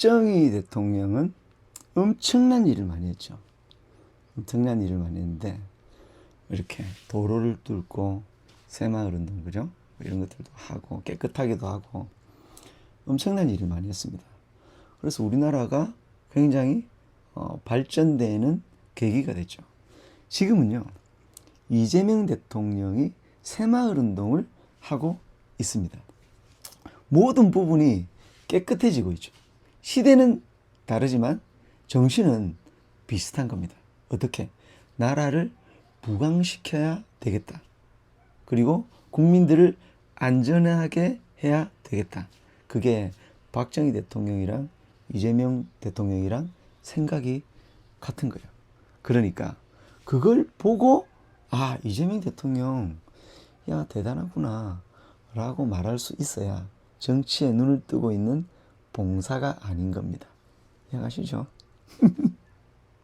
박정희 대통령은 엄청난 일을 많이 했죠. 엄청난 일을 많이 했는데 이렇게 도로를 뚫고 새마을 운동 그죠? 이런 것들도 하고 깨끗하게도 하고 엄청난 일을 많이 했습니다. 그래서 우리나라가 굉장히 어, 발전되는 계기가 됐죠. 지금은요 이재명 대통령이 새마을 운동을 하고 있습니다. 모든 부분이 깨끗해지고 있죠. 시대는 다르지만 정신은 비슷한 겁니다. 어떻게? 나라를 부강시켜야 되겠다. 그리고 국민들을 안전하게 해야 되겠다. 그게 박정희 대통령이랑 이재명 대통령이랑 생각이 같은 거예요. 그러니까 그걸 보고 아 이재명 대통령 야 대단하구나 라고 말할 수 있어야 정치에 눈을 뜨고 있는 봉사가 아닌 겁니다. 이해가시죠?